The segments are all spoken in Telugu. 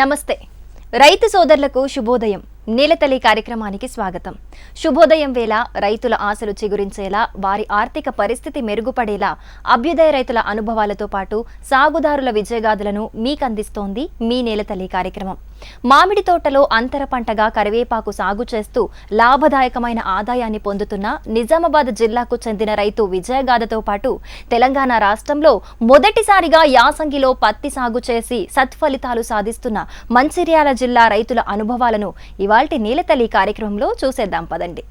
నమస్తే. రైతు సోదరులకు శుభోదయం. నీలతల్లి కార్యక్రమానికి స్వాగతం. శుభోదయం వేళ రైతుల ఆశలు చిగురించేలా వారి ఆర్థిక పరిస్థితి మెరుగుపడేలా అభ్యుదయ రైతుల అనుభవాలతో పాటు సాగుదారుల విజయగాథలను మీకందిస్తోంది మీ నేలతల్లి కార్యక్రమం. మామిడి తోటలో అంతర పంటగా కరివేపాకు సాగు చేస్తూ లాభదాయకమైన ఆదాయాన్ని పొందుతున్న నిజామాబాద్ జిల్లాకు చెందిన రైతు విజయగాథతో పాటు తెలంగాణ రాష్ట్రంలో మొదటిసారిగా యాసంగిలో పత్తి సాగు చేసి సత్ఫలితాలు సాధిస్తున్న మంచిర్యాల జిల్లా రైతుల అనుభవాలను ఇవాల్టి నీలతల్లి కార్యక్రమంలో చూసేద్దాం పదండి.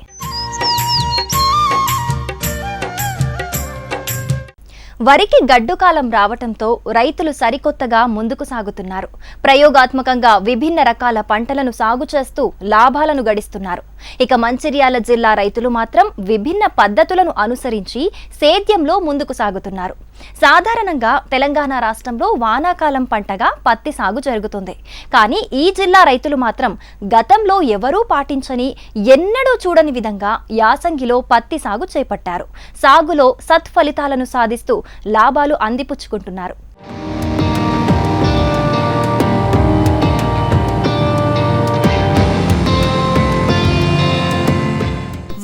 వరికి గడ్డు కాలం రావటంతో రైతులు సరికొత్తగా ముందుకు సాగుతున్నారు. ప్రయోగాత్మకంగా విభిన్న రకాల పంటలను సాగు చేస్తూ లాభాలను గడిస్తున్నారు. ఇక మంచిర్యాల జిల్లా రైతులు మాత్రం విభిన్న పద్ధతులను అనుసరించి సేద్యంలో ముందుకు సాగుతున్నారు. సాధారణంగా తెలంగాణ రాష్ట్రంలో వానాకాలం పంటగా పత్తి సాగు జరుగుతుంది. కానీ ఈ జిల్లా రైతులు మాత్రం గతంలో ఎవరూ పాటించని ఎన్నడూ చూడని విధంగా యాసంగిలో పత్తి సాగు చేపట్టారు. సాగులో సత్ఫలితాలను సాధిస్తూ లాభాలు అందిపుచ్చుకుంటున్నారు.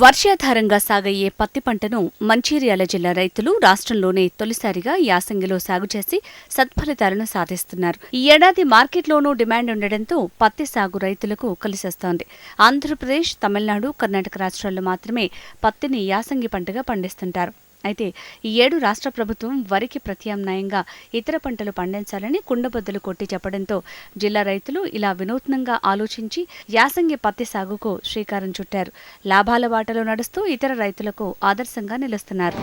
వర్షాధారంగా సాగయ్యే పత్తి పంటను మంచిర్యాల జిల్లా రైతులు రాష్ట్రంలోనే తొలిసారిగా యాసంగిలో సాగు చేసి సత్ఫలితాలను సాధిస్తున్నారు. ఈ ఏడాది మార్కెట్లోనూ డిమాండ్ ఉండడంతో పత్తి సాగు రైతులకు కలిసొస్తోంది. ఆంధ్రప్రదేశ్ తమిళనాడు కర్ణాటక రాష్ట్రాల్లో మాత్రమే పత్తిని యాసంగి పంటగా పండిస్తుంటారు. అయితే ఈ ఏడు రాష్ట్ర ప్రభుత్వం వరికి ప్రత్యామ్నాయంగా ఇతర పంటలు పండించాలని కుండబద్దలు కొట్టి చెప్పడంతో జిల్లా రైతులు ఇలా వినూత్నంగా ఆలోచించి యాసంగి పత్తి సాగుకు శ్రీకారం చుట్టారు. లాభాల బాటలో నడుస్తూ ఇతర రైతులకు ఆదర్శంగా నిలుస్తున్నారు.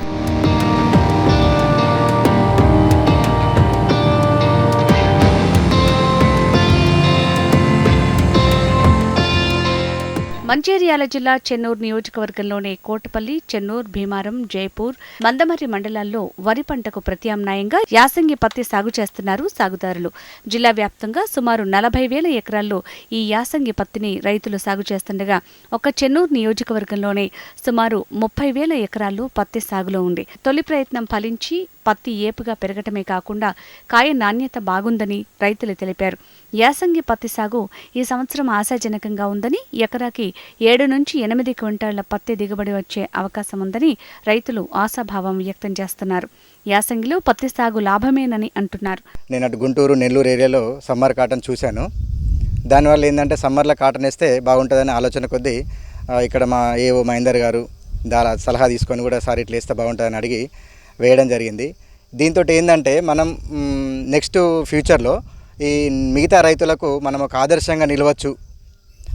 మంచిర్యాల జిల్లా చెన్నూరు నియోజకవర్గంలోని కోటపల్లి చెన్నూరు భీమారం జైపూర్ మందమర్రి మండలాల్లో వరి పంటకు ప్రత్యామ్నాయంగా యాసంగి పత్తి సాగు చేస్తున్నారు సాగుదారులు. జిల్లా వ్యాప్తంగా సుమారు నలభై వేల ఎకరాల్లో ఈ యాసంగి పత్తిని రైతులు సాగు చేస్తుండగా ఒక చెన్నూరు నియోజకవర్గంలోనే సుమారు ముప్పై వేల ఎకరాల్లో పత్తి సాగులో ఉంది. తొలి ప్రయత్నం ఫలించి పత్తి ఏపుగా పెరగటమే కాకుండా కాయ నాణ్యత బాగుందని రైతులు తెలిపారు. యాసంగి పత్తి సాగు ఈ సంవత్సరం ఆశాజనకంగా ఉందని ఎకరాకి ఏడు నుంచి ఎనిమిది క్వింటాళ్ళ పత్తి దిగుబడి వచ్చే అవకాశం ఉందని రైతులు ఆశాభావం వ్యక్తం చేస్తున్నారు. యాసంగిలో పత్తి సాగు లాభమేనని అంటున్నారు. నేను అటు గుంటూరు నెల్లూరు ఏరియాలో సమ్మర్ కాటన్ చూశాను. దానివల్ల ఏంటంటే సమ్మర్లో కాటన్ వేస్తే బాగుంటుందని ఆలోచన కొద్దీ ఇక్కడ మా ఏఓ మహేందర్ గారు దాని సలహా తీసుకొని కూడా సార్ ఇట్లా వేస్తే బాగుంటుందని అడిగి వేయడం జరిగింది. దీంతో ఏంటంటే మనం నెక్స్ట్ ఫ్యూచర్లో ఈ మిగతా రైతులకు మనం ఒక ఆదర్శంగా నిలవచ్చు.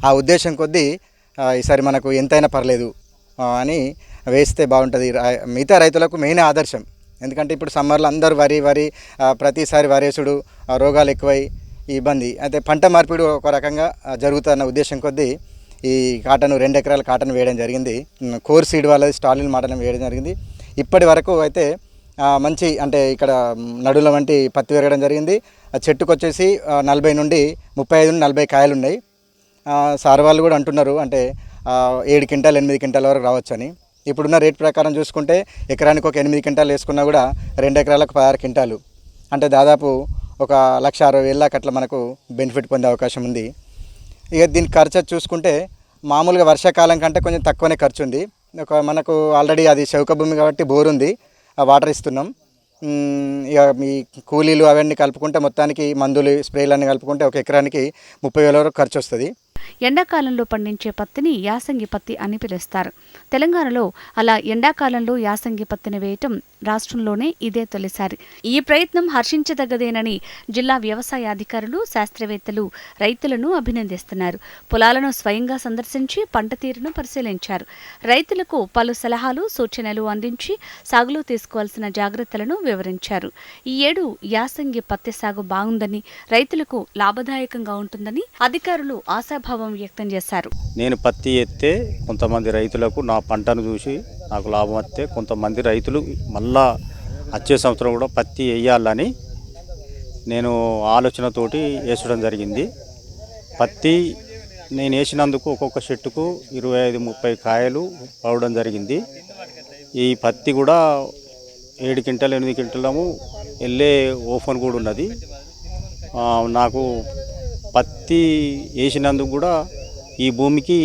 ఆ ఉద్దేశం కొద్దీ ఈసారి మనకు ఎంతైనా పర్లేదు అని వేస్తే బాగుంటుంది. మిగతా రైతులకు మెయిన్ ఆదర్శం. ఎందుకంటే ఇప్పుడు సమ్మర్లో అందరూ వరి వరి ప్రతిసారి వరేసుడు రోగాలు ఎక్కువై ఇబ్బంది. అయితే పంట మార్పిడి ఒక రకంగా జరుగుతున్న ఉద్దేశం కొద్దీ ఈ కాటన్ రెండు ఎకరాల కాటన్ వేయడం జరిగింది. కోర్ సీడ్ వాళ్ళది స్టాలిన్ మాటను వేయడం జరిగింది. ఇప్పటి వరకు అయితే మంచి అంటే ఇక్కడ నడుల వంటి పత్తి పెరగడం జరిగింది. ఆ చెట్టుకు వచ్చేసి నలభై నుండి ముప్పై ఐదు నుండి నలభై కాయలు ఉన్నాయి సార్ వాళ్ళు కూడా అంటున్నారు అంటే ఏడు క్వింటాల్ ఎనిమిది క్వింటాల్ వరకు రావచ్చని. ఇప్పుడున్న రేట్ ప్రకారం చూసుకుంటే ఎకరానికి ఒక ఎనిమిది క్వింటాలు వేసుకున్నా కూడా రెండు ఎకరాలకు పదహారు క్వింటాలు. అంటే దాదాపు ఒక లక్ష అరవై వేల అట్లా మనకు బెనిఫిట్ పొందే అవకాశం ఉంది. ఇక దీని ఖర్చు చూసుకుంటే మామూలుగా వర్షాకాలం కంటే కొంచెం తక్కువనే ఖర్చు ఉంది. ఒక మనకు ఆల్రెడీ అది చౌక భూమి కాబట్టి బోర్ ఉంది ఆ వాటర్ ఇస్తున్నాం. ఇక మీ కూలీలు అవన్నీ కలుపుకుంటే మొత్తానికి మందులు స్ప్రేలు అన్నీ కలుపుకుంటే ఒక ఎకరానికి ముప్పై వేల వరకు ఖర్చు వస్తుంది. ఎండాకాలంలో పండించే పత్తిని యాసంగి పత్తి అని పిలుస్తారు. తెలంగాణలో అలా ఎండాకాలంలో యాసంగి పత్తిని వేయటం రాష్ట్రంలోనే ఇదే తొలిసారి. ఈ ప్రయత్నం హర్షించదగ్గదేనని జిల్లా వ్యవసాయ అధికారులు శాస్త్రవేత్తలు రైతులను అభినందిస్తున్నారు. పొలాలను స్వయంగా సందర్శించి పంట తీరును పరిశీలించారు. రైతులకు పలు సలహాలు సూచనలు అందించి సాగులో తీసుకోవాల్సిన జాగ్రత్తలను వివరించారు. ఈ ఏడు యాసంగి పత్తి సాగు బాగుందని రైతులకు లాభదాయకంగా ఉంటుందని అధికారులు ఆశాభావం వ్యక్తం చేశారు. నేను పత్తి ఎత్తే కొంతమంది రైతులకు నా పంటను చూసి నాకు లాభం వస్తే కొంతమంది రైతులు మళ్ళా వచ్చే సంవత్సరం కూడా పత్తి వేయాలని నేను ఆలోచనతోటి వేసడం జరిగింది. పత్తి నేను వేసినందుకు ఒక్కొక్క చెట్టుకు ఇరవై ఐదు ముప్పై కాయలు పడడం జరిగింది. ఈ పత్తి కూడా ఏడు క్వింటల్ ఎనిమిది క్వింటలము వెళ్ళే ఓఫన్ కూడా ఉన్నది. నాకు పత్తి వేసినందుకు కూడా ఈ భూమికి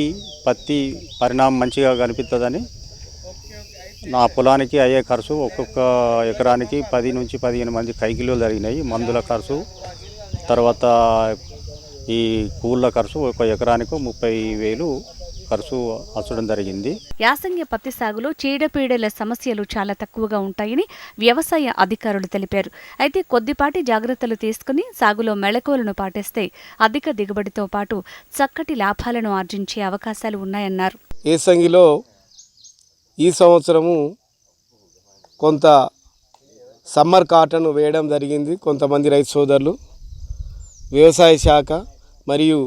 పత్తి పరిణామం మంచిగా కనిపిస్తుందని నా పొలానికి అయ్యే ఖర్చు ఒక్కొక్క ఎకరానికి పది నుంచి పదిహేను మంది కైకిలోలు జరిగినాయి. మందుల ఖర్చు తర్వాత ఈ కూళ్ళ ఖర్చు ఒక ఎకరానికి ముప్పై వేలు ఖర్చు అచ్చడం జరిగింది. యాసంగి పత్తి సాగులో చీడపీడల సమస్యలు చాలా తక్కువగా ఉంటాయని వ్యవసాయ అధికారులు తెలిపారు. అయితే కొద్దిపాటి జాగ్రత్తలు తీసుకుని సాగులో మెళకువలను పాటిస్తే అధిక దిగుబడితో పాటు చక్కటి లాభాలను ఆర్జించే అవకాశాలు ఉన్నాయన్నారు. ఏసంగిలో ఈ సంవత్సరము కొంత సమ్మర్ కాటన్ వేయడం జరిగింది. కొంతమంది రైతు సోదరులు వ్యవసాయ శాఖ మరియు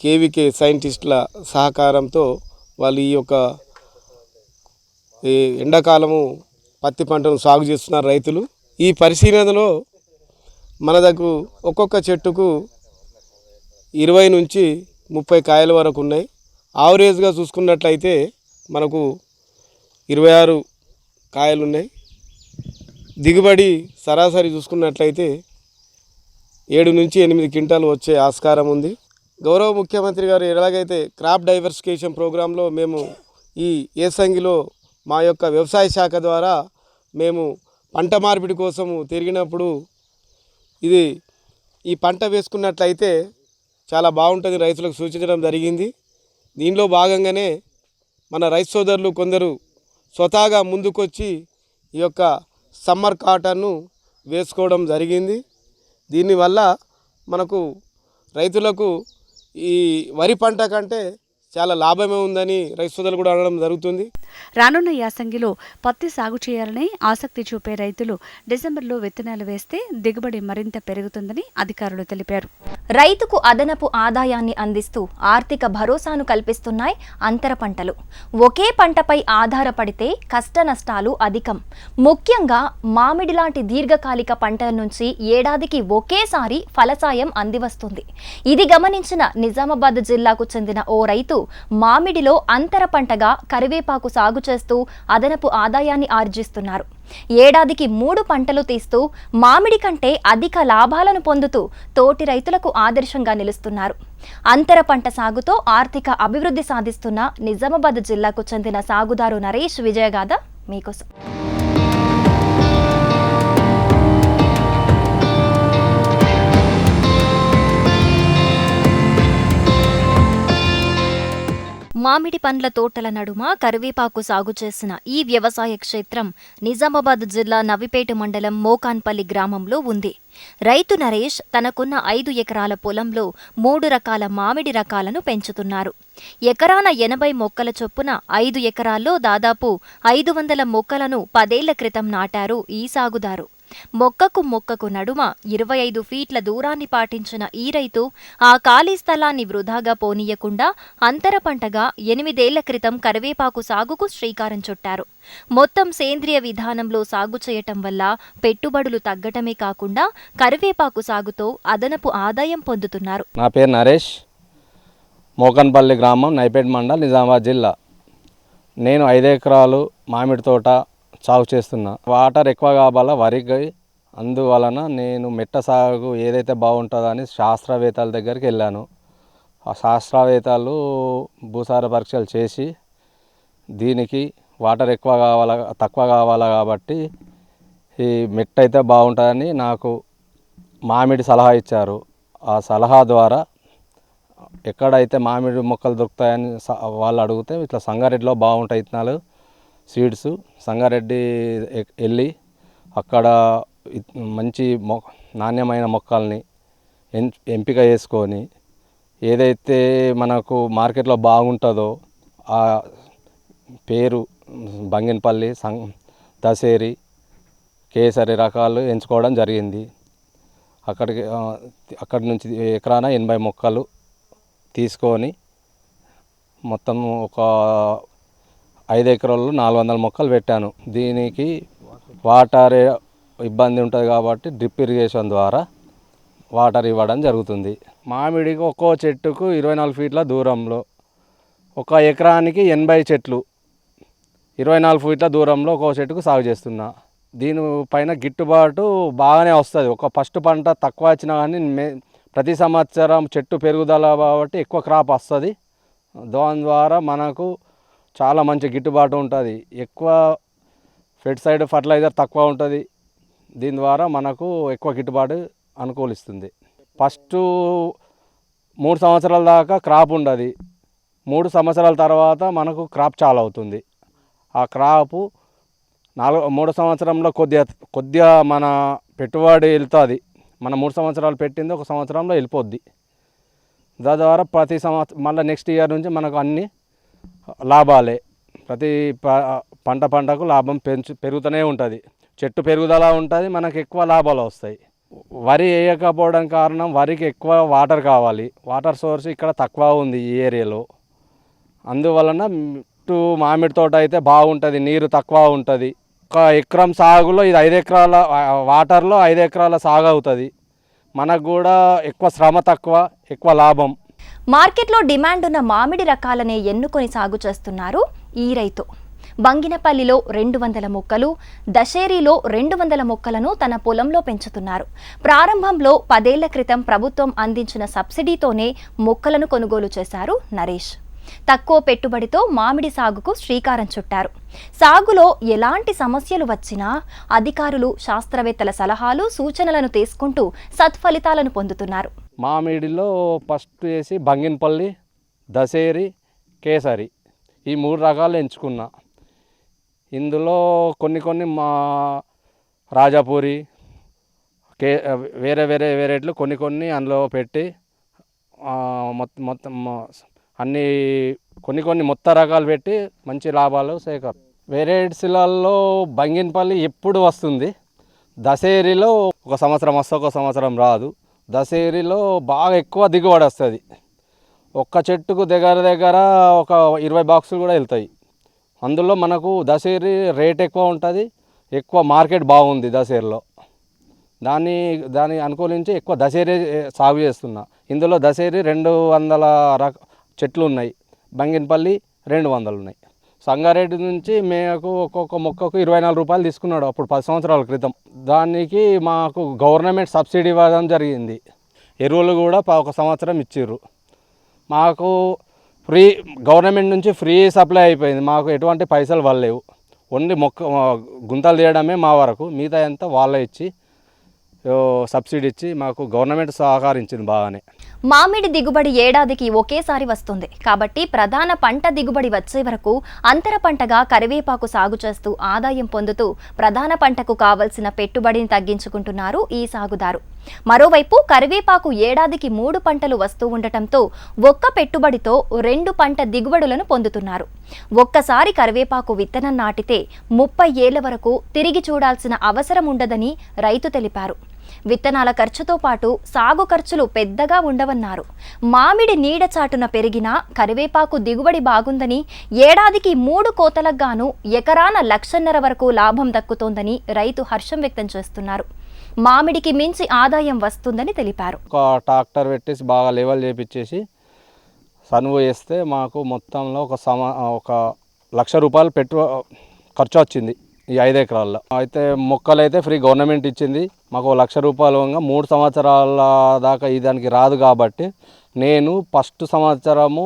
కేవీకే సైంటిస్టుల సహకారంతో వాళ్ళు ఈ యొక్క ఈ ఎండాకాలము పత్తి పంటను సాగు చేస్తున్నారు రైతులు. ఈ పరిశీలనలో మన దగ్గర ఒక్కొక్క చెట్టుకు ఇరవై నుంచి ముప్పై కాయల వరకు ఉన్నాయి. ఆవరేజ్గా చూసుకున్నట్లయితే మనకు ఇరవై ఆరు కాయలు ఉన్నాయి. దిగుబడి సరాసరి చూసుకున్నట్లయితే ఏడు నుంచి ఎనిమిది క్వింటాలు వచ్చే ఆస్కారం ఉంది. గౌరవ ముఖ్యమంత్రి గారు ఎలాగైతే క్రాప్ డైవర్సిఫికేషన్ ప్రోగ్రాంలో మేము ఈ ఏసంగిలో మా యొక్క వ్యవసాయ శాఖ ద్వారా మేము పంట మార్పిడి కోసము తిరిగినప్పుడు ఇది ఈ పంట వేసుకున్నట్లయితే చాలా బాగుంటుంది రైతులకు సూచించడం జరిగింది. దీనిలో భాగంగానే మన రైతు సోదరులు కొందరు స్వతహాగా ముందుకొచ్చి ఈ యొక్క సమ్మర్ కాటన్ను వేసుకోవడం జరిగింది. దీనివల్ల మనకు రైతులకు ఈ వరి పంట కంటే చాలా లాభమే ఉందని రైతు సోదరులు కూడా అనడం జరుగుతుంది. రానున్న యాసంగిలో పత్తి సాగు చేయాలని ఆసక్తి చూపే రైతులు డిసెంబర్లో విత్తనాలు వేస్తే దిగుబడి మరింత పెరుగుతుందని అధికారులు తెలిపారు. రైతుకు అదనపు ఆదాయాన్ని అందిస్తూ ఆర్థిక భరోసాను కల్పిస్తున్నాయి అంతర పంటలు. ఒకే పంటపై ఆధారపడితే కష్ట నష్టాలు అధికం. ముఖ్యంగా మామిడి లాంటి దీర్ఘకాలిక పంటల నుంచి ఏడాదికి ఒకేసారి ఫలసాయం అందివస్తుంది. ఇది గమనించిన నిజామాబాద్ జిల్లాకు చెందిన ఓ రైతు మామిడిలో అంతర పంటగా కరివేపాకు సాగు చేస్తూ అదనపు ఆదాయాన్ని ఆర్జిస్తున్నారు. ఏడాదికి మూడు పంటలు తీస్తూ మామిడి కంటే అధిక లాభాలను పొందుతూ తోటి రైతులకు ఆదర్శంగా నిలుస్తున్నారు. అంతర పంట సాగుతో ఆర్థిక అభివృద్ధి సాధిస్తున్న నిజామాబాద్ జిల్లాకు చెందిన సాగుదారు నరేష్ విజయగాథ మీకోసం. మామిడి పండ్ల తోటల నడుమ కరివేపాకు సాగు చేసిన ఈ వ్యవసాయ క్షేత్రం నిజామాబాద్ జిల్లా నవిపేట మండలం మోకాన్పల్లి గ్రామంలో ఉంది. రైతు నరేష్ తనకున్న ఐదు ఎకరాల పొలంలో మూడు రకాల మామిడి రకాలను పెంచుతున్నారు. ఎకరాన ఎనభై మొక్కల చొప్పున ఐదు ఎకరాల్లో దాదాపు ఐదు వందల మొక్కలను పదేళ్ళ క్రితం నాటారు ఈ సాగుదారు. మొక్కకు మొక్కకు నడుమ ఇరవై ఐదు ఫీట్ల దూరాన్ని పాటించిన ఈ రైతు ఆ ఖాళీ స్థలాన్ని వృధాగా పోనీయకుండా అంతర పంటగా ఎనిమిదేళ్ళ క్రితం కరివేపాకు సాగుకు శ్రీకారం చుట్టారు. మొత్తం సేంద్రియ విధానంలో సాగు చేయటం వల్ల పెట్టుబడులు తగ్గటమే కాకుండా కరివేపాకు సాగుతో అదనపు ఆదాయం పొందుతున్నారు. నా పేరు నరేష్. మోకన్పల్లి గ్రామం నైపేట్ మండల్ నిజామాబాద్ జిల్లా. నేను ఐదు ఎకరాలు మామిడి తోట సాగు చేస్తున్నా. వాటర్ ఎక్కువ కావాలా? వరికి అందువలన నేను మెట్ట సాగు ఏదైతే బాగుంటుందని శాస్త్రవేత్తల దగ్గరికి వెళ్ళాను. ఆ శాస్త్రవేత్తలు భూసార పరీక్షలు చేసి దీనికి వాటర్ ఎక్కువ కావాలా తక్కువ కావాలా కాబట్టి ఈ మెట్ట అయితే బాగుంటుందని నాకు మామిడి సలహా ఇచ్చారు. ఆ సలహా ద్వారా ఎక్కడైతే మామిడి మొక్కలు దొరుకుతాయని వాళ్ళు అడిగితే ఇట్లా సంగారెడ్డిలో బాగుంటాయి ఇత్తనాలు. సీడ్స్ సంగారెడ్డి వెళ్ళి అక్కడ మంచి మొ నాణ్యమైన మొక్కల్ని ఎం ఎంపిక చేసుకొని ఏదైతే మనకు మార్కెట్లో బాగుంటుందో ఆ పేరు బంగినపల్లి సం దసేరి కేసరి రకాలు ఎంచుకోవడం జరిగింది. అక్కడికి అక్కడి నుంచి ఎకరాన ఎనభై మొక్కలు తీసుకొని మొత్తం ఒక ఐదు ఎకరాల్లో నాలుగు వందల మొక్కలు పెట్టాను. దీనికి వాటర్ ఇబ్బంది ఉంటుంది కాబట్టి డ్రిప్ ఇరిగేషన్ ద్వారా వాటర్ ఇవ్వడం జరుగుతుంది. మామిడికి ఒక్కో చెట్టుకు ఇరవై నాలుగు ఫీట్ల దూరంలో ఒక ఎకరానికి ఎనభై చెట్లు ఇరవై నాలుగు ఫీట్ల దూరంలో ఒక్కో చెట్టుకు సాగు చేస్తున్నా. దీని పైన గిట్టుబాటు బాగానే వస్తుంది. ఒక ఫస్ట్ పంట తక్కువ వచ్చినా కానీ మే ప్రతి సంవత్సరం చెట్టు పెరుగుదల కాబట్టి ఎక్కువ క్రాప్ వస్తుంది. దాని ద్వారా మనకు చాలా మంచి గిట్టుబాటు ఉంటుంది. ఎక్కువ ఫెర్టిసైడ్ ఫర్టిలైజర్ తక్కువ ఉంటుంది. దీని ద్వారా మనకు ఎక్కువ గిట్టుబాటు అనుకూలిస్తుంది. ఫస్ట్ మూడు సంవత్సరాల దాకా క్రాప్ ఉండదు. మూడు సంవత్సరాల తర్వాత మనకు క్రాప్ చాలా అవుతుంది ఆ క్రాపు నాలుగు మూడు సంవత్సరంలో కొద్దిగా కొద్దిగా మన పెట్టుబడి వెళ్తుంది. మన మూడు సంవత్సరాలు పెట్టింది ఒక సంవత్సరంలో వెళ్ళిపోద్ది. దాని ద్వారా ప్రతి సంవత్సరం మళ్ళీ నెక్స్ట్ ఇయర్ నుంచి మనకు అన్ని లాభాలే. ప్రతి పంట పంటకు లాభం పెంచు పెరుగుతూనే ఉంటుంది. చెట్టు పెరుగుదల ఉంటుంది మనకు ఎక్కువ లాభాలు వస్తాయి. వరి వేయకపోవడం కారణం వరికి ఎక్కువ వాటర్ కావాలి. వాటర్ సోర్స్ ఇక్కడ తక్కువ ఉంది ఈ ఏరియాలో. అందువలన ఇటు మామిడి తోట అయితే బాగుంటుంది నీరు తక్కువ ఉంటుంది. ఒక ఎకరం సాగులో ఇది ఐదు ఎకరాల వాటర్లో ఐదు ఎకరాల సాగు అవుతుంది. మనకు కూడా ఎక్కువ శ్రమ తక్కువ ఎక్కువ లాభం. మార్కెట్లో డిమాండ్ ఉన్న మామిడి రకాలనే ఎన్నుకొని సాగు చేస్తున్నారు ఈ రైతు. బంగినపల్లిలో రెండు వందల మొక్కలు దశేరిలో రెండు వందల మొక్కలను తన పొలంలో పెంచుతున్నారు. ప్రారంభంలో పదేళ్ళ క్రితం ప్రభుత్వం అందించిన సబ్సిడీతోనే మొక్కలను కొనుగోలు చేశారు నరేష్. తక్కువ పెట్టుబడితో మామిడి సాగుకు శ్రీకారం చుట్టారు. సాగులో ఎలాంటి సమస్యలు వచ్చినా అధికారులు శాస్త్రవేత్తల సలహాలు సూచనలను తీసుకుంటూ సత్ఫలితాలను పొందుతున్నారు. మామిడిలో ఫస్ట్ చేసి బంగినపల్లి దసేరి కేసరి ఈ మూడు రకాలు ఎంచుకున్నా. ఇందులో కొన్ని కొన్ని మా రాజాపూరి కే వేరే వేరే వేరేట్లు కొన్ని కొన్ని అందులో పెట్టి మొత్తం మొత్తం అన్నీ కొన్ని కొన్ని మొత్త రకాలు పెట్టి మంచి లాభాలు సేకర్ వెరైటీస్లలో బంగినపల్లి ఎప్పుడు వస్తుంది? దశేరిలో ఒక సంవత్సరం వస్తే ఒక సంవత్సరం రాదు. దశేరిలో బాగా ఎక్కువ దిగుబడి వస్తుంది. ఒక్క చెట్టుకు దగ్గర దగ్గర ఒక ఇరవై బాక్సులు కూడా వెళ్తాయి. అందులో మనకు దశేరి రేట్ ఎక్కువ ఉంటుంది ఎక్కువ మార్కెట్ బాగుంది దశేరిలో. దాన్ని దాన్ని అనుకూలించి ఎక్కువ దశేరి సాగు చేస్తున్నా. ఇందులో దశేరి రెండు వందల రక చెట్లు ఉన్నాయి. బంగినపల్లి రెండు వందలు ఉన్నాయి. సంగారెడ్డి నుంచి మేము ఒక్కొక్క మొక్కకు ఇరవై నాలుగు రూపాయలు తీసుకున్నాడు అప్పుడు పది సంవత్సరాల క్రితం. దానికి మాకు గవర్నమెంట్ సబ్సిడీ ఇవ్వడం జరిగింది. ఎరువులు కూడా ఒక సంవత్సరం ఇచ్చిర్రు. మాకు ఫ్రీ గవర్నమెంట్ నుంచి ఫ్రీ సప్లై అయిపోయింది. మాకు ఎటువంటి పైసలు వాళ్ళేవు ఓన్లీ మొక్క గుంతలు తీయడమే మా వరకు. మిగతా అంతా వాళ్ళే ఇచ్చి సబ్సిడీ ఇచ్చి మాకు గవర్నమెంట్ సహకరించింది బాగానే. మామిడి దిగుబడి ఏడాదికి ఒకేసారి వస్తుంది. కాబట్టి ప్రధాన పంట దిగుబడి వచ్చే వరకు అంతర పంటగా కరివేపాకు సాగు చేస్తూ ఆదాయం పొందుతూ ప్రధాన పంటకు కావలసిన పెట్టుబడిని తగ్గించుకుంటున్నారు ఈ సాగుదారు. మరోవైపు కరివేపాకు ఏడాదికి మూడు పంటలు వస్తూ ఉండటంతో ఒక్క పెట్టుబడితో రెండు పంట దిగుబడులను పొందుతున్నారు. ఒక్కసారి కరివేపాకు విత్తనం నాటితే ముప్పై ఏళ్ళ వరకు తిరిగి చూడాల్సిన అవసరం ఉండదని రైతు తెలిపారు. విత్తనాల ఖర్చుతో పాటు సాగు ఖర్చులు పెద్దగా ఉండవన్నారు. మామిడి నీడ చాటున పెరిగిన కరివేపాకు దిగుబడి బాగుందని ఏడాదికి మూడు కోతలకు గాను ఎకరాన లక్షన్నర వరకు లాభం దక్కుతోందని రైతు హర్షం వ్యక్తం చేస్తున్నారు. మామిడికి మించి ఆదాయం వస్తుందని తెలిపారు. ట్రాక్టర్ పెట్టేసి బాగా లెవెల్ చేపించేసి సనువు వేస్తే మాకు మొత్తంలో ఒక సమ ఒక లక్ష రూపాయలు పెట్టు ఖర్చు వచ్చింది. ఈ ఐదు ఎకరాల్లో. అయితే మొక్కలు అయితే ఫ్రీ గవర్నమెంట్ ఇచ్చింది. మాకు లక్ష రూపాయలు మూడు సంవత్సరాల దాకా ఈ దానికి రాదు కాబట్టి నేను ఫస్ట్ సంవత్సరము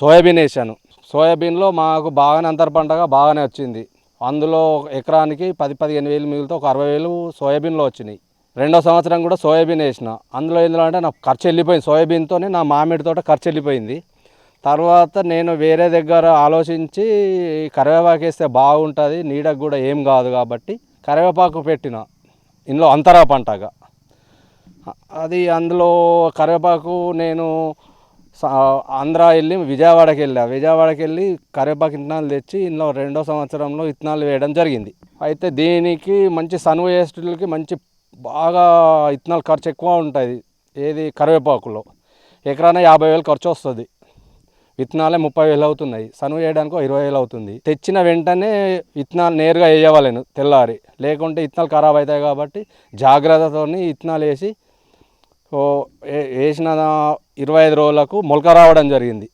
సోయాబీన్ వేసాను. సోయాబీన్లో మాకు బాగానే అంతర పంటగా బాగానే వచ్చింది. అందులో ఒక ఎకరానికి పది పదిహేను వేలు మిగిలితే ఒక అరవై వేలు సోయాబీన్లో వచ్చినాయి. రెండో సంవత్సరం కూడా సోయాబీన్ వేసిన. అందులో ఎందులో అంటే నాకు ఖర్చు వెళ్ళిపోయింది. సోయాబీన్తోనే నా మామిడి తోట ఖర్చు వెళ్ళిపోయింది. తర్వాత నేను వేరే దగ్గర ఆలోచించి కరివేపాకు వేస్తే బాగుంటుంది నీడకు కూడా ఏం కాదు కాబట్టి కరివేపాకు పెట్టిన. ఇందులో అంతరా పంటగా. అది అందులో కరివేపాకు నేను స- ఆంధ్ర వెళ్ళి విజయవాడకి వెళ్ళా. విజయవాడకి వెళ్ళి కరివేపాకు విత్తనాలు తెచ్చి ఇందులో రెండో సంవత్సరంలో విత్తనాలు వేయడం జరిగింది. అయితే దీనికి మంచి సనువు మంచి బాగా విత్తనాలు ఖర్చు ఎక్కువ ఉంటుంది ఏది కరివేపాకులో. ఎకరాన యాభై వేలు ఖర్చు వస్తుంది. విత్తనాలే ముప్పై వేలు అవుతున్నాయి. సనువు వేయడానికి ఇరవై వేలు అవుతుంది. తెచ్చిన వెంటనే విత్తనాలు నేరుగా వేయవలేను తెల్లారి. లేకుంటే విత్తనాలు ఖరాబ్ అవుతాయి కాబట్టి జాగ్రత్తతో విత్తనాలు వేసి వేసిన ఇరవై ఐదు రోజులకు మొలక రావడం జరిగింది.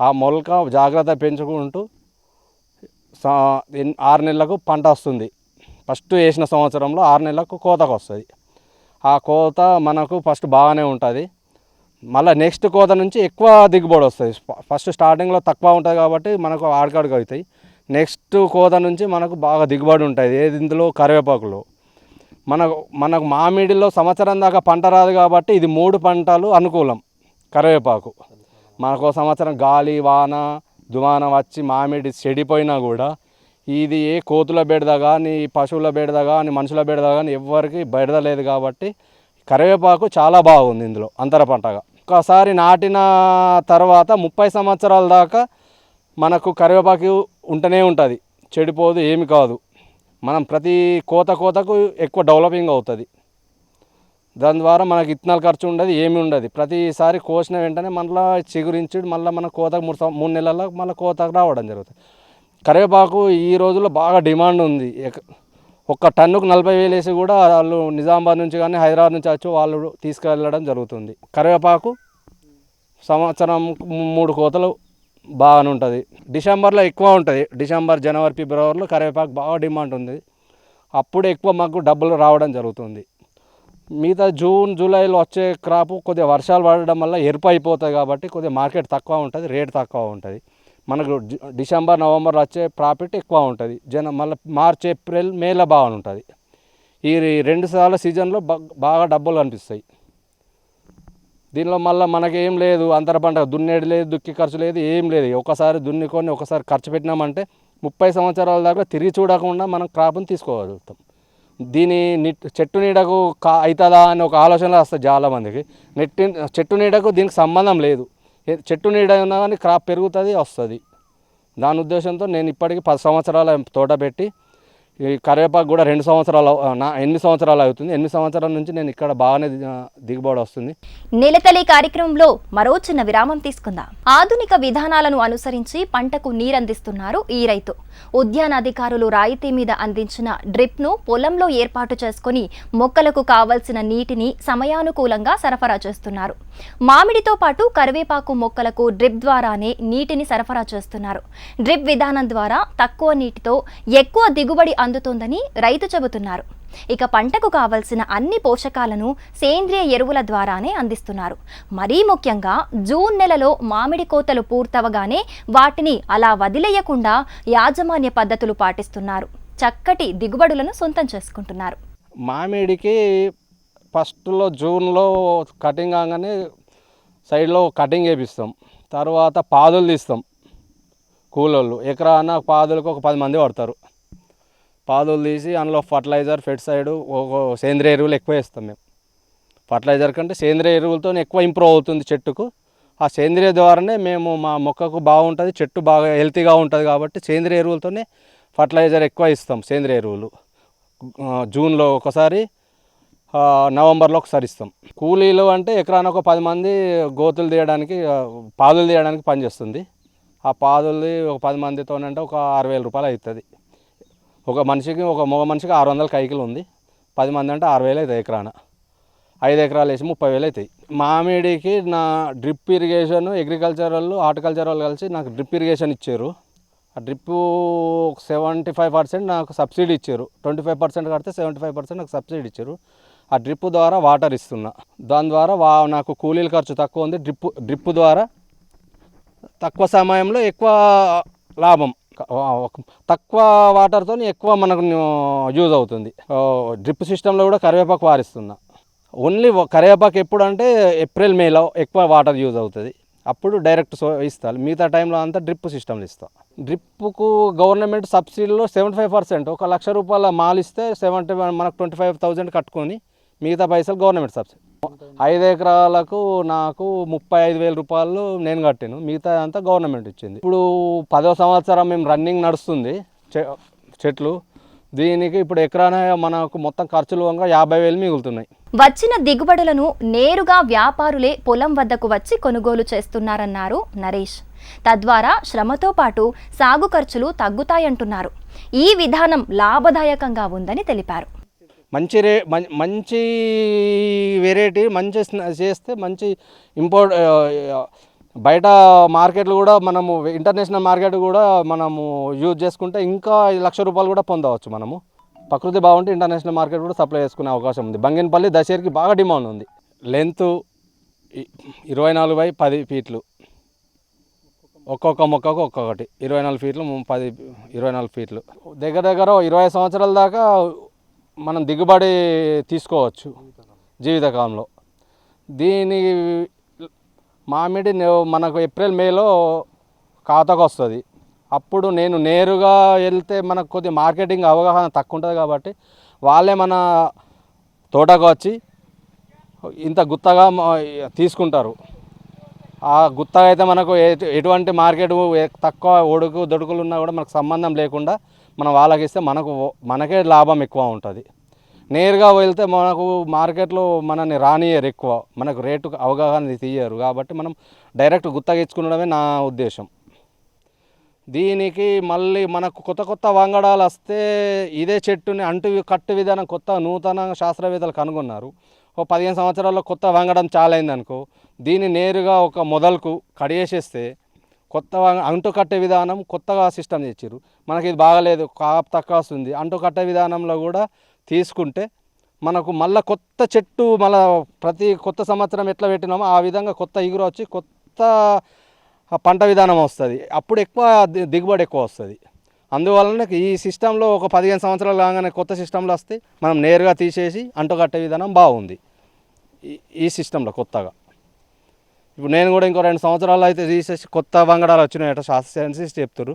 ఆ మొలక జాగ్రత్త పెంచుకుంటూ ఆరు నెలలకు పంట వస్తుంది. ఫస్ట్ వేసిన సంవత్సరంలో ఆరు నెలలకు కోతకు వస్తుంది. ఆ కోత మనకు ఫస్ట్ బాగానే ఉంటుంది. మళ్ళీ నెక్స్ట్ కోత నుంచి ఎక్కువ దిగుబడి వస్తుంది. ఫస్ట్ స్టార్టింగ్లో తక్కువ ఉంటుంది కాబట్టి మనకు ఆడకాడుకు అవుతాయి నెక్స్ట్ కోత నుంచి మనకు బాగా దిగుబడి ఉంటుంది. ఏది ఇందులో? కరివేపాకులో. మనకు మనకు మామిడిలో సంవత్సరం దాకా పంట రాదు కాబట్టి ఇది మూడు పంటలు అనుకూలం. కరివేపాకు. మనకు ఓ సంవత్సరం గాలి వాన దుమానం వచ్చి మామిడి చెడిపోయినా కూడా ఇది ఏ కోతుల బెడద కానీ పశువుల బెడద కానీ మనుషుల బెడద కానీ ఎవరికి బెడద లేదు కాబట్టి కరివేపాకు చాలా బాగుంది ఇందులో అంతర పంటగా. ఒకసారి నాటిన తర్వాత ముప్పై సంవత్సరాల దాకా మనకు కరివేపాకు ఉంటూనే ఉంటుంది చెడిపోదు ఏమి కాదు. మనం ప్రతి కోత కోతకు ఎక్కువ డెవలపింగ్ అవుతుంది. దాని ద్వారా మనకి ఇత్తనాలు ఖర్చు ఉండదు ఏమి ఉండదు. ప్రతిసారి కోసిన వెంటనే మళ్ళీ చిగురించి మళ్ళీ మన కోతకు మూడు మూడు నెలల్లో మళ్ళీ కోతకు రావడం జరుగుతుంది. కరివేపాకు ఈ రోజుల్లో బాగా డిమాండ్ ఉంది ఒక టన్నుకు నలభై వేలు వేసి కూడా వాళ్ళు నిజామాబాద్ నుంచి కానీ హైదరాబాద్ నుంచి వచ్చి వాళ్ళు తీసుకెళ్ళడం జరుగుతుంది. కరివేపాకు సంవత్సరం మూడు కోతలు బాగానే ఉంటుంది. డిసెంబర్లో ఎక్కువ ఉంటుంది. డిసెంబర్ జనవరి ఫిబ్రవరిలో కరివేపాకు బాగా డిమాండ్ ఉంది. అప్పుడు ఎక్కువ మాకు డబ్బులు రావడం జరుగుతుంది. మిగతా జూన్ జూలైలో వచ్చే క్రాప్ కొద్దిగా వర్షాలు పడడం వల్ల ఎరుపు అయిపోతుంది కాబట్టి కొద్దిగా మార్కెట్ తక్కువ ఉంటుంది రేట్ తక్కువ ఉంటుంది. మనకు డిసెంబర్ నవంబర్ వచ్చే ప్రాఫిట్ ఎక్కువ ఉంటుంది. జన మళ్ళీ మార్చ్ ఏప్రిల్ మేలో బాగుంటుంది ఈ రెండు సార్ల సీజన్లో బాగా డబ్బులు కనిపిస్తాయి దీనిలో మళ్ళీ మనకేం లేదు అంతర పంట దున్నేడు లేదు దుక్కి ఖర్చు లేదు ఏం లేదు. ఒకసారి దున్నుకొని ఒకసారి ఖర్చు పెట్టినామంటే ముప్పై సంవత్సరాల దాకా తిరిగి చూడకుండా మనం క్రాప్ని తీసుకోగలుగుతాం. దీని చెట్టు నీడకు కా అవుతుందా అని ఒక ఆలోచన వస్తుంది చాలామందికి. నెట్టి చెట్టు నీడకు దీనికి సంబంధం లేదు. చెట్టు నీడ ఉన్నా కానీ క్రాప్ పెరుగుతుంది వస్తుంది. దాని ఉద్దేశంతో నేను ఇప్పటికి పది సంవత్సరాల తోట పెట్టి ఈ కరివేపాకు కూడా రెండు సంవత్సరాలు నా ఎనిమిది సంవత్సరాలు అవుతుంది? ఎనిమిది సంవత్సరాల నుంచి నేను ఇక్కడ బాగానే దిగుబడి వస్తుంది? నెలతల్లి కార్యక్రమంలో మరో చిన్న విరామం తీసుకుందాం. ఆధునిక విధానాలను అనుసరించి పంటకు నీరందిస్తున్నారు ఈ రైతు. ఉద్యాన అధికారులు రాయితీ మీద అందించిన డ్రిప్ను పొలంలో ఏర్పాటు చేసుకుని మొక్కలకు కావలసిన నీటిని సమయానుకూలంగా సరఫరా చేస్తున్నారు. మామిడితో పాటు కరివేపాకు మొక్కలకు డ్రిప్ ద్వారానే నీటిని సరఫరా చేస్తున్నారు. డ్రిప్ విధానం ద్వారా తక్కువ నీటితో ఎక్కువ దిగుబడి అందుతోందని రైతు చెబుతున్నారు. ఇక పంటకు కావలసిన అన్ని పోషకాలను సేంద్రియ ఎరువుల ద్వారానే అందిస్తున్నారు. మరీ ముఖ్యంగా జూన్ నెలలో మామిడి కోతలు పూర్తవగానే వాటిని అలా వదిలేయకుండా యాజమాన్య పద్ధతులు పాటిస్తున్నారు. చక్కటి దిగుబడులను సొంతం చేసుకుంటున్నారు. మామిడికి ఫస్ట్లో జూన్లో కటింగ్ కాగానే సైడ్లో కటింగ్ వేపిస్తాం తర్వాత పాదులు తీస్తాం. కూలోళ్ళు. ఎకరాన పాదులకు ఒక పది మంది పడతారు. పాదులు తీసి అందులో ఫర్టిలైజర్ ఫెర్టిసైడ్ ఒక సేంద్రియ ఎరువులు ఎక్కువ వేస్తాం మేము. ఫర్టిలైజర్ కంటే సేంద్రియ ఎరువులతో ఎక్కువ ఇంప్రూవ్ అవుతుంది చెట్టుకు. ఆ సేంద్రియ ద్వారానే మేము మా మొక్కకు బాగుంటుంది చెట్టు బాగా హెల్తీగా ఉంటుంది కాబట్టి సేంద్రియ ఎరువులతోనే ఫర్టిలైజర్ ఎక్కువ ఇస్తాం సేంద్రియ ఎరువులు. జూన్లో ఒకసారి నవంబర్లో ఒకసారి ఇస్తాం. కూలీలు అంటే ఎకరాన ఒక పది మంది గోతులు తీయడానికి పాదులు తీయడానికి పనిచేస్తుంది. ఆ పాదులు ఒక పది మందితోనంటే ఒక ఆరు వేల రూపాయలు అవుతుంది. ఒక మనిషికి ఒక మగ మనిషికి ఆరు వందల కైకిలు ఉంది. పది మంది అంటే ఆరు వేలు అవుతాయి ఎకరాన. ఐదు ఎకరాలు వేసి ముప్పై వేలు అవుతాయి. మామిడికి నా డ్రిప్ ఇరిగేషన్ అగ్రికల్చర్ వాళ్ళు హార్టికల్చర్ వాళ్ళు కలిసి నాకు డ్రిప్ ఇరిగేషన్ ఇచ్చారు. ఆ డ్రిప్ సెవెంటీ ఫైవ్ పర్సెంట్ నాకు సబ్సిడీ ఇచ్చారు. ట్వంటీ ఫైవ్ పర్సెంట్ కడితే సెవెంటీ ఫైవ్ పర్సెంట్ నాకు సబ్సిడీ ఇచ్చారు. ఆ డ్రిప్ ద్వారా వాటర్ ఇస్తున్నా. దాని ద్వారా వా నాకు కూలీల ఖర్చు తక్కువ ఉంది. డ్రిప్ డ్రిప్ ద్వారా తక్కువ సమయంలో ఎక్కువ లాభం. తక్కువ వాటర్తో ఎక్కువ మనకు యూజ్ అవుతుంది. డ్రిప్ సిస్టంలో కూడా కరివేపాకు వారిస్తున్నా ఓన్లీ కరివేపాకు ఎప్పుడు అంటే ఏప్రిల్ మేలో ఎక్కువ వాటర్ యూజ్ అవుతుంది. అప్పుడు డైరెక్ట్ సో ఇస్తాను మిగతా టైంలో అంతా డ్రిప్ సిస్టమ్లు ఇస్తాం. డ్రిప్కు గవర్నమెంట్ సబ్సిడీలో సెవెంటీ ఫైవ్ పర్సెంట్ ఒక లక్ష రూపాయల మాల్ ఇస్తే సెవెంటీ మనకు ట్వంటీ ఫైవ్ థౌజండ్ కట్టుకొని మిగతా పైసలు గవర్నమెంట్ సబ్సిడీ. ఐదు ఎకరాలకు నాకు ముప్పై ఐదు వేల రూపాయలు నేను కట్టాను. మిగతా అంతా గవర్నమెంట్ ఇచ్చింది. ఇప్పుడు పదో సంవత్సరం మేము రన్నింగ్ నడుస్తుంది చె- చెట్లు. దీనికి ఇప్పుడు ఎకరాన మనకు మొత్తం ఖర్చులు వంగ యాభై వేలు మిగులుతున్నాయి. వచ్చిన దిగుబడులను నేరుగా వ్యాపారులే పొలం వద్దకు వచ్చి కొనుగోలు చేస్తున్నారన్నారు నరేష్. తద్వారా శ్రమతో పాటు సాగు ఖర్చులు తగ్గుతాయంటున్నారు. ఈ విధానం లాభదాయకంగా ఉందని తెలిపారు. మంచి రే మం- మంచి వెరైటీ మంచి చేస్తే మంచి ఇంపోర్ట్ బయట మార్కెట్లు కూడా మనము ఇంటర్నేషనల్ మార్కెట్ కూడా మనము యూజ్ చేసుకుంటే ఇంకా లక్ష రూపాయలు కూడా పొందవచ్చు మనము. ప్రకృతి బాగుంటే ఇంటర్నేషనల్ మార్కెట్ కూడా సప్లై చేసుకునే అవకాశం ఉంది. బంగినపల్లి దశేరికి బాగా డిమాండ్ ఉంది. లెంత్ ఇరవై నాలుగు బై పది ఫీట్లు ఒక్కొక్క మొక్కకు ఒక్కొక్కటి. ఇరవై నాలుగు ఫీట్లు పది ఇరవై నాలుగు ఫీట్లు దగ్గర దగ్గర ఇరవై సంవత్సరాల దాకా మనం దిగుబడి తీసుకోవచ్చు జీవితకాలంలో. దీని మామిడి మనకు ఏప్రిల్ మేలో ఖాతాకు వస్తుంది. అప్పుడు నేను నేరుగా వెళ్తే మనకు కొద్దిగా మార్కెటింగ్ అవగాహన తక్కువ ఉంటుంది కాబట్టి వాళ్ళే మన తోటకు వచ్చి ఇంత గుత్తగా తీసుకుంటారు. ఆ గుత్తగా అయితే మనకు ఎటు- ఎటువంటి మార్కెట్ తక్కువ ఒడుకు దొడుకులు ఉన్నా కూడా మనకు సంబంధం లేకుండా మనం వాళ్ళకి ఇస్తే మనకు మనకే లాభం ఎక్కువ ఉంటుంది. నేరుగా వెళ్తే మనకు మార్కెట్లో మనల్ని రానియరు ఎక్కువ. మనకు రేటు అవగాహన తీయరు కాబట్టి మనం డైరెక్ట్ గుత్తగించుకునడమే నా ఉద్దేశం. దీనికి మళ్ళీ మనకు కొత్త కొత్త వంగడాలు వస్తే ఇదే చెట్టుని అంటు కట్టు విధానం కొత్త నూతన శాస్త్రవేత్తలు కనుగొన్నారు. ఓ పదిహేను సంవత్సరాల్లో కొత్త వంగడం చాలా అయిందనుకో దీన్ని నేరుగా ఒక మొదలకు కడిగేసేస్తే కొత్త అంటు కట్టే విధానం కొత్తగా సిస్టమ్ తెచ్చారు మనకి ఇది బాగలేదు కాపు తక్కువ వస్తుంది అంటు కట్టే విధానంలో కూడా తీసుకుంటే మనకు మళ్ళీ కొత్త చెట్టు మళ్ళీ ప్రతి కొత్త సంవత్సరం ఎట్లా పెట్టినామో ఆ విధంగా కొత్త ఇగురు వచ్చి కొత్త పంట విధానం వస్తుంది. అప్పుడు ఎక్కువ దిగుబడి ఎక్కువ వస్తుంది. అందువలన ఈ సిస్టంలో ఒక పదిహేను సంవత్సరాలు కాగానే కొత్త సిస్టంలో వస్తే మనం నేరుగా తీసేసి అంటు కట్టే విధానం బాగుంది. ఈ సిస్టంలో కొత్తగా. ఇప్పుడు నేను కూడా ఇంకో రెండు సంవత్సరాలు అయితే తీసేసి కొత్త వంగడాలు వచ్చినాయట శాస్త్రసైన్స్ చెప్తారు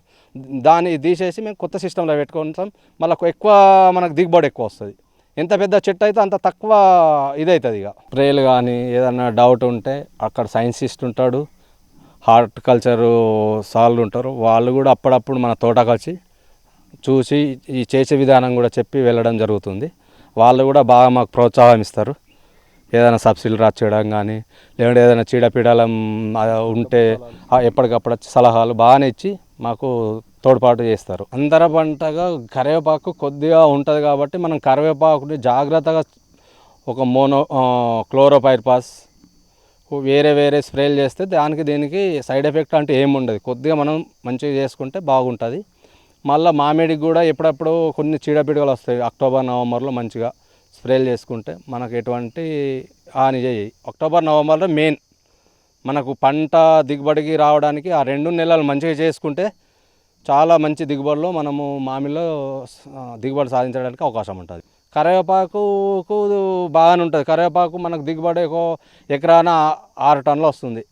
దాన్ని తీసేసి మేము కొత్త సిస్టంలో పెట్టుకుంటాం. మళ్ళీ ఎక్కువ మనకు దిగుబడి ఎక్కువ వస్తుంది. ఎంత పెద్ద చెట్టు అయితే అంత తక్కువ ఇదవుతుంది ఇక. ప్రేలు కానీ ఏదన్నా డౌట్ ఉంటే అక్కడ సైన్సిస్ట్ ఉంటాడు హార్టికల్చర్ సార్లు ఉంటారు. వాళ్ళు కూడా అప్పుడప్పుడు మన తోటకు వచ్చి చూసి ఈ చేసే విధానం కూడా చెప్పి వెళ్ళడం జరుగుతుంది. వాళ్ళు కూడా బాగా మాకు ప్రోత్సాహం ఇస్తారు. ఏదైనా సబ్సిడీలు రాచేయడం కానీ లేదంటే ఏదైనా చీడపీడల ఉంటే ఎప్పటికప్పుడు సలహాలు బాగానే ఇచ్చి మాకు తోడ్పాటు చేస్తారు. అంతర పంటగా కరివేపాకు కొద్దిగా ఉంటుంది కాబట్టి మనం కరివేపాకుని జాగ్రత్తగా ఒక మోనో క్లోరోపైర్పాస్ వేరే వేరే స్ప్రేలు చేస్తే దానికి దీనికి సైడ్ ఎఫెక్ట్ అంటే ఏమి ఉండదు. కొద్దిగా మనం మంచిగా చేసుకుంటే బాగుంటుంది. మళ్ళీ మామిడికి కూడా ఎప్పుడప్పుడు కొన్ని చీడపీడలు వస్తాయి. అక్టోబర్ నవంబర్లో మంచిగా. స్ప్రేలు చేసుకుంటే మనకు ఎటువంటి హాని చేయి. అక్టోబర్ నవంబర్లో మెయిన్ మనకు పంట దిగుబడికి రావడానికి ఆ రెండు నెలలు మంచిగా చేసుకుంటే చాలా మంచి దిగుబడిలో మనము మామిడిలో దిగుబడి సాధించడానికి అవకాశం ఉంటుంది. కరివేపాకుకు బాగానే ఉంటుంది. కరివేపాకు మనకు దిగుబడి ఒక ఎకరాన ఆరు టన్నులు వస్తుంది.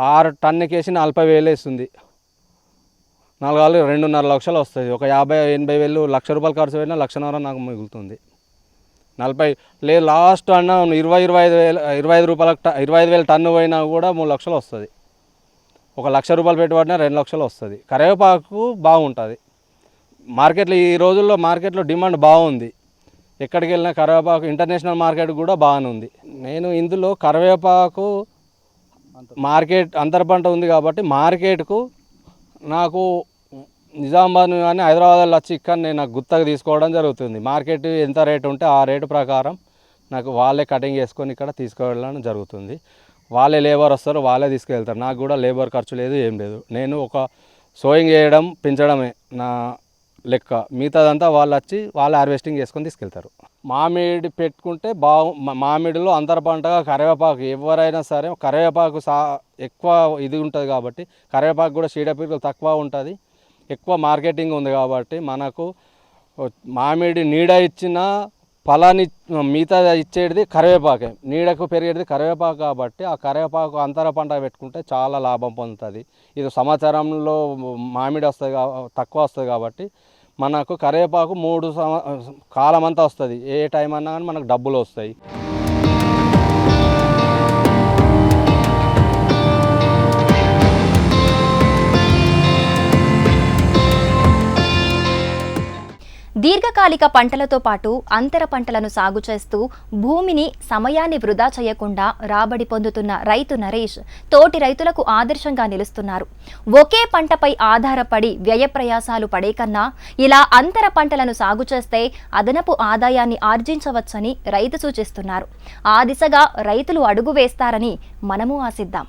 ఆరు టన్నుకి వేసి నలభై వేలు వేస్తుంది. నాలుగు రెండున్నర లక్షలు వస్తుంది. ఒక యాభై ఎనభై వేలు లక్ష రూపాయలు ఖర్చు పెట్టినా లక్షన్నర నాకు మిగులుతుంది. నలభై లేదు లాస్ట్ అన్న ఇరవై ఇరవై ఐదు వేలు ఇరవై ఐదు రూపాయల ట- ఇరవై ఐదు వేలు టన్ను పోయినా కూడా మూడు లక్షలు వస్తుంది. ఒక లక్ష రూపాయలు పెట్టుబడినా రెండు లక్షలు వస్తుంది. కరివేపాకు బాగుంటుంది. మార్కెట్లో ఈ రోజుల్లో మార్కెట్లో డిమాండ్ బాగుంది. ఎక్కడికి వెళ్ళినా కరివేపాకు ఇంటర్నేషనల్ మార్కెట్ కూడా బాగానే ఉంది. నేను ఇందులో కరివేపాకు మార్కెట్ అంతర పంట ఉంది కాబట్టి మార్కెట్కు నాకు నిజామాబాద్ కానీ హైదరాబాద్లో వచ్చి ఇక్కడ నేను నాకు గుత్తగా తీసుకోవడం జరుగుతుంది. మార్కెట్ ఎంత రేటు ఉంటే ఆ రేటు ప్రకారం నాకు వాళ్ళే కటింగ్ చేసుకొని ఇక్కడ తీసుకువెళ్ళడం జరుగుతుంది. వాళ్ళే లేబర్ వస్తారు వాళ్ళే తీసుకెళ్తారు. నాకు కూడా లేబర్ ఖర్చు లేదు ఏం లేదు. నేను ఒక సోయింగ్ చేయడం పెంచడమే నా లెక్క. మిగతాదంతా వాళ్ళు వచ్చి వాళ్ళు హార్వెస్టింగ్ చేసుకొని తీసుకెళ్తారు. మామిడి పెట్టుకుంటే బాగు మామిడిలో అంతర పంటగా కరివేపాకు ఎవరైనా సరే కరివేపాకు సా ఎక్కువ ఇది ఉంటుంది కాబట్టి కరివేపాకు కూడా చీడపీడలు తక్కువ ఉంటుంది. ఎక్కువ మార్కెటింగ్ ఉంది కాబట్టి మనకు మామిడి నీడ ఇచ్చిన ఫలాన్ని మిగతా ఇచ్చేది కరివేపాకే. నీడకు పెరిగేది కరివేపాకు కాబట్టి ఆ కరివేపాకు అంతర పంట పెట్టుకుంటే చాలా లాభం పొందుతుంది. ఇది సంవత్సరంలో మామిడి వస్తుంది తక్కువ వస్తుంది కాబట్టి మనకు కరివేపాకు మూడు సంవ కాలం అంతా వస్తుంది. ఏ టైం అన్నా కానీ మనకు డబ్బులు వస్తాయి. దీర్ఘకాలిక పంటలతో పాటు అంతర పంటలను సాగు చేస్తూ భూమిని సమయాన్ని వృధా చేయకుండా రాబడి పొందుతున్న రైతు నరేష్ తోటి రైతులకు ఆదర్శంగా నిలుస్తున్నారు. ఒకే పంటపై ఆధారపడి వ్యయ ప్రయాసాలు పడే కన్నా ఇలా అంతర పంటలను సాగు చేస్తే అదనపు ఆదాయాన్ని ఆర్జించవచ్చని రైతు సూచిస్తున్నారు. ఆ దిశగా రైతులు అడుగు వేస్తారని మనము ఆశిద్దాం.